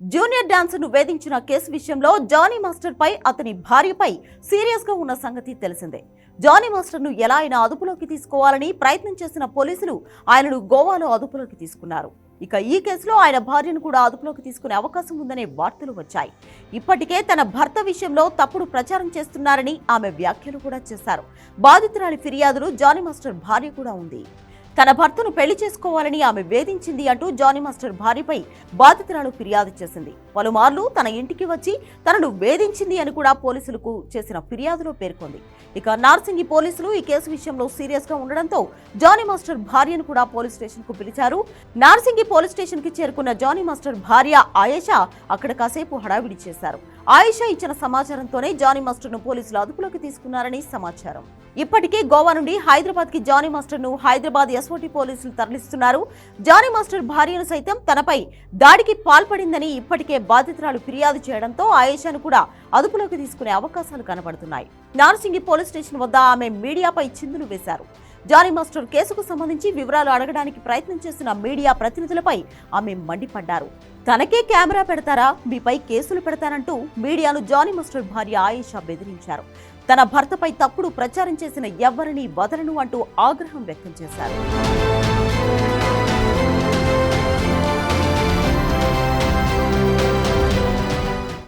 Junior డాన్సర్ను వేధించిన case విషయంలో జానీ మాస్టర్ పై అతని భార్యపై సీరియస్గా ఉన్న సంగతి తెలిసిందే. జానీ మాస్టర్ను ఎలా అయినా అదుపులోకి తీసుకోవాలని ప్రయత్నం చేసిన పోలీసులు ఆయనను గోవాలో అదుపులోకి తీసుకున్నారు. ఇక ఈ కేసులో ఆయన భార్యను కూడా అదుపులోకి తీసుకునే అవకాశం ఉందనే వార్తలు వచ్చాయి. ఇప్పటికే తన భర్త విషయంలో తప్పుడు ప్రచారం చేస్తున్నారని ఆమె వ్యాఖ్యలు కూడా చేశారు. బాధితురాలి ఫిర్యాదులు జానీ మాస్టర్ భార్య కూడా ఉంది. తన భర్తను పెళ్ళి చేసుకోవాలని ఆమె వేధించింది అంటూ జానీ మాస్టర్ భార్యపై బాధితురాలు ఫిర్యాదు చేసింది. పలుమార్లు తన ఇంటికి వచ్చి తనను వేధించింది అని కూడా పోలీసులకు చేసిన ఫిర్యాదులో పేర్కొంది. ఇక నార్సింగి పోలీసులు ఈ కేసు విషయంలో సీరియస్గా ఉండడంతో జానీ మాస్టర్ భార్యను కూడా పోలీస్ స్టేషన్కు పిలిచారు. నార్సింగి పోలీస్ స్టేషన్కి చేరుకున్న జానీ మాస్టర్ భార్య ఆయేషా అక్కడ కాసేపు హడావిడి చేశారు. ఆయేషా ఇచ్చిన సమాచారంతోనే జానీ మాస్టర్ను పోలీసులు అదుపులోకి తీసుకున్నారని సమాచారం. ఇప్పటికే గోవా నుండి హైదరాబాద్కి జానీ మాస్టర్ను హైదరాబాద్ ఎస్ఓటి పోలీసులు తరలిస్తున్నారు. జానీ మాస్టర్ భార్యను సైతం తనపై దాడికి పాల్పడిందని ఇప్పటికే బాధితురాలు ఫిర్యాదు చేయడంతో ఆయేషాను కూడా అదుపులోకి తీసుకునే అవకాశాలు కనబడుతున్నాయి. నార్సింగి పోలీస్ స్టేషన్ వద్ద ఆమె మీడియాపై చిందులు వేశారు. జానీ మాస్టర్ కేసుకు సంబంధించి వివరాలు అడగడానికి ప్రయత్నం చేసిన మీడియా ప్రతినిధులపై ఆమె మండిపడ్డారు. తనకే కెమెరా పెడతారా? మీపై కేసులు పెడతానంటూ మీడియాను జానీ మాస్టర్ భార్య ఆయేషా బెదిరించారు. తన భర్తపై తప్పుడు ప్రచారం చేసిన ఎవరిని వదలను అంటూ ఆగ్రహం వ్యక్తం చేశారు.